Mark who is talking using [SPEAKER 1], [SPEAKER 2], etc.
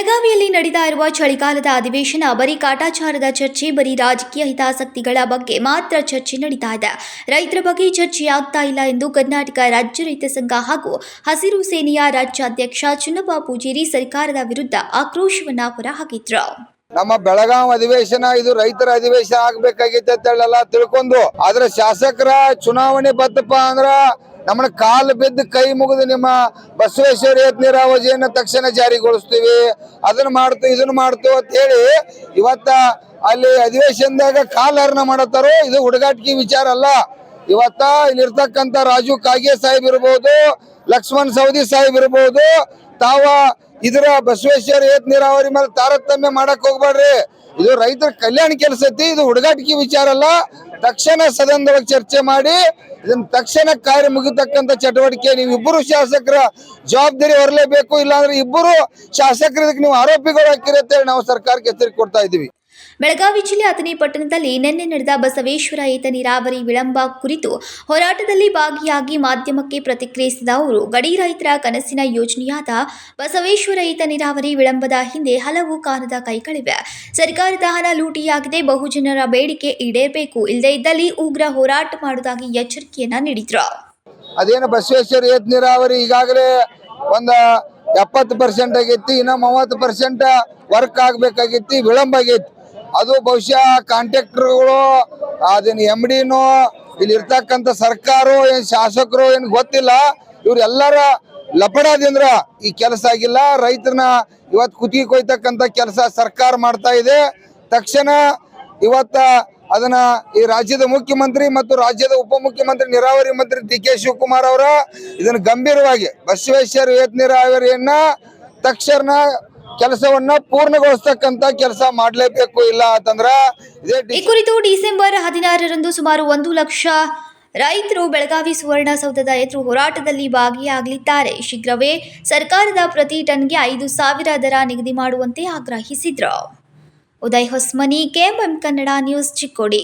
[SPEAKER 1] ಬೆಳಗಾವಿಯಲ್ಲಿ ನಡೀತಾ ಇರುವ ಚಳಿಗಾಲದ ಅಧಿವೇಶನ ಬರೀ ಕಾಟಾಚಾರದ ಚರ್ಚೆ, ಬರೀ ರಾಜಕೀಯ ಹಿತಾಸಕ್ತಿಗಳ ಬಗ್ಗೆ ಮಾತ್ರ ಚರ್ಚೆ ನಡೀತಾ ಇದೆ. ರೈತರ ಬಗ್ಗೆ ಚರ್ಚೆ ಆಗ್ತಾ ಇಲ್ಲ ಎಂದು ಕರ್ನಾಟಕ ರಾಜ್ಯ ರೈತ ಸಂಘ ಹಾಗೂ ಹಸಿರು ಸೇನೆಯ ರಾಜ್ಯಾಧ್ಯಕ್ಷ ಚುನ್ನಪ್ಪ ಪೂಜೇರಿ ಸರ್ಕಾರದ ವಿರುದ್ಧ ಆಕ್ರೋಶವನ್ನ ಹೊರಹಾಕಿದ್ರು.
[SPEAKER 2] ನಮ್ಮ ಬೆಳಗಾವಿ ಅಧಿವೇಶನ ಇದು ರೈತರ ಅಧಿವೇಶನ ಆಗ್ಬೇಕಾಗಿತ್ತು ಅಂತ ಹೇಳಲ್ಲ ತಿಳ್ಕೊಂಡು. ಆದ್ರೆ ಶಾಸಕರ ಚುನಾವಣೆ ಬತ್ತಪ್ಪ ಅಂದ್ರ ನಮ್ಮನ್ನ ಕಾಲು ಬಿದ್ದು ಕೈ ಮುಗಿದು ನಿಮ್ಮ ಬಸವೇಶ್ವರ ಏತ್ ನೀರಾವಜಿಯನ್ನು ತಕ್ಷಣ ಜಾರಿಗೊಳಿಸ್ತೀವಿ. ಅದನ್ನ ಮಾಡ್ತು, ಇದನ್ನ ಮಾಡ್ತು ಅಂತ ಹೇಳಿ ಇವತ್ತ ಅಲ್ಲಿ ಅಧಿವೇಶನದಾಗ ಕಾಲಹರಣ ಮಾಡತ್ತಾರೋ, ಇದು ಹುಡುಗಾಟಿಕೆ ವಿಚಾರ ಅಲ್ಲ. ಇವತ್ತ ಇಲ್ಲಿರ್ತಕ್ಕಂಥ ರಾಜು ಕಾಗೆ ಸಾಹೇಬ್ ಇರ್ಬೋದು, ಲಕ್ಷ್ಮಣ್ ಸೌದಿ ಸಾಹೇಬ್ ಇರ್ಬೋದು, ತಾವ ಇದರ ಬಸವೇಶ್ವರ ಏತ್ ನೀರಾವರಿ ಮೇಲೆ ತಾರತಮ್ಯ ಮಾಡಕ್ ಹೋಗ್ಬೇಡ್ರಿ. ಇದು ರೈತರ ಕಲ್ಯಾಣ ಕೆಲಸ ಐತಿ, ಇದು ಹುಡುಗಾಟಿಕೆ ವಿಚಾರ ಅಲ್ಲ. ತಕ್ಷಣ ಸದನದೊಳಗೆ ಚರ್ಚೆ ಮಾಡಿ ಇದನ್ನ ತಕ್ಷಣ ಕಾರ್ಯ ಮುಗಿತಕ್ಕಂತ ಚಟುವಟಿಕೆ. ನೀವು ಇಬ್ಬರು ಶಾಸಕರ ಜವಾಬ್ದಾರಿ ಹೊರಲೇಬೇಕು, ಇಲ್ಲಾಂದ್ರೆ ಇಬ್ಬರು ಶಾಸಕರ ನೀವು ಆರೋಪಿಗಳು ಹಾಕಿರತ್ತೆ ನಾವು ಸರ್ಕಾರಕ್ಕೆ ಎಚ್ಚರಿಕೆ ಕೊಡ್ತಾ ಇದ್ದೀವಿ.
[SPEAKER 1] ಬೆಳಗಾವಿ ಜಿಲ್ಲೆ ಅಥಣಿ ಪಟ್ಟಣದಲ್ಲಿ ನಿನ್ನೆ ನಡೆದ ಬಸವೇಶ್ವರ ಏತ ನೀರಾವರಿ ವಿಳಂಬ ಕುರಿತು ಹೋರಾಟದಲ್ಲಿ ಭಾಗಿಯಾಗಿ ಮಾಧ್ಯಮಕ್ಕೆ ಪ್ರತಿಕ್ರಿಯಿಸಿದ ಅವರು, ಗಡಿ ರೈತರ ಕನಸಿನ ಯೋಜನೆಯಾದ ಬಸವೇಶ್ವರ ಏತ ನೀರಾವರಿ ವಿಳಂಬದ ಹಿಂದೆ ಹಲವು ಕಾರಣದ ಕೈಗಳಿವೆ. ಸರ್ಕಾರದ ಹಣ ಲೂಟಿಯಾಗಿದೆ, ಬಹುಜನರ ಬೇಡಿಕೆ ಈಡೇರಬೇಕು, ಇಲ್ಲದೇ ಇದ್ದಲ್ಲಿ ಉಗ್ರ ಹೋರಾಟ ಮಾಡುವುದಾಗಿ ಎಚ್ಚರಿಕೆಯನ್ನ ನೀಡಿದ್ರು.
[SPEAKER 2] ಅದೇನು ಬಸವೇಶ್ವರ ಏತ ನೀರಾವರಿ ಈಗಾಗಲೇ ಒಂದು ಎಪ್ಪತ್ತು ಪರ್ಸೆಂಟ್ ಆಗೈತಿ ಇನ್ನೂ ಮೂವತ್ತು ಪರ್ಸೆಂಟ್ ವರ್ಕ್ ಆಗಬೇಕಾಗಿತ್ತು, ವಿಳಂಬ ಆಗೈತಿ ಅದು ಬಹುಶಃ ಕಾಂಟ್ರಾಕ್ಟರ್ಗಳು, ಅದನ್ನ ಎಂ ಡಿನೋ ಇಲ್ಲಿ ಇರ್ತಕ್ಕಂಥ ಸರ್ಕಾರ ಏನ್ ಶಾಸಕರು ಏನ್ ಗೊತ್ತಿಲ್ಲ, ಇವರೆಲ್ಲರ ಲಪಡಾದಿಂದ್ರ ಈ ಕೆಲಸ ಆಗಿಲ್ಲ. ರೈತರನ್ನ ಇವತ್ತು ಕುತ್ತಿಗೆ ಕೊಯ್ತಕ್ಕಂಥ ಕೆಲಸ ಸರ್ಕಾರ ಮಾಡ್ತಾ ಇದೆ. ತಕ್ಷಣ ಇವತ್ತ ಅದನ್ನ ಈ ರಾಜ್ಯದ ಮುಖ್ಯಮಂತ್ರಿ ಮತ್ತು ರಾಜ್ಯದ ಉಪಮುಖ್ಯಮಂತ್ರಿ, ನೀರಾವರಿ ಮಂತ್ರಿ ಡಿ ಕೆ ಶಿವಕುಮಾರ್ ಅವರ ಇದನ್ನ ಗಂಭೀರವಾಗಿ ಬಸವೇಶ್ವರ ಏತ್ ನೀರಾವರಿಯನ್ನ ತಕ್ಷಣ ಕೆಲಸವನ್ನ ಪೂರ್ಣಗೊಳಿಸ್ತಕ್ಕಂತ ಕೆಲಸ ಮಾಡಲೇಬೇಕು ಇಲ್ಲ ಅಂತಂದ್ರೆ
[SPEAKER 1] ಈ ಕುರಿತು ಡಿಸೆಂಬರ್ ಹದಿನಾರರಂದು ಸುಮಾರು ಒಂದು ಲಕ್ಷ ರೈತರು ಬೆಳಗಾವಿ ಸುವರ್ಣಸೌಧದ ಎದುರು ಹೋರಾಟದಲ್ಲಿ ಭಾಗಿಯಾಗಲಿದ್ದಾರೆ. ಶೀಘ್ರವೇ ಸರ್ಕಾರದ ಪ್ರತಿ ಟನ್ಗೆ ಐದು ಸಾವಿರ ದರ ನಿಗದಿ ಮಾಡುವಂತೆ ಆಗ್ರಹಿಸಿದ್ರು. Uday Hosmani, KMM Kannada news Chikkodi.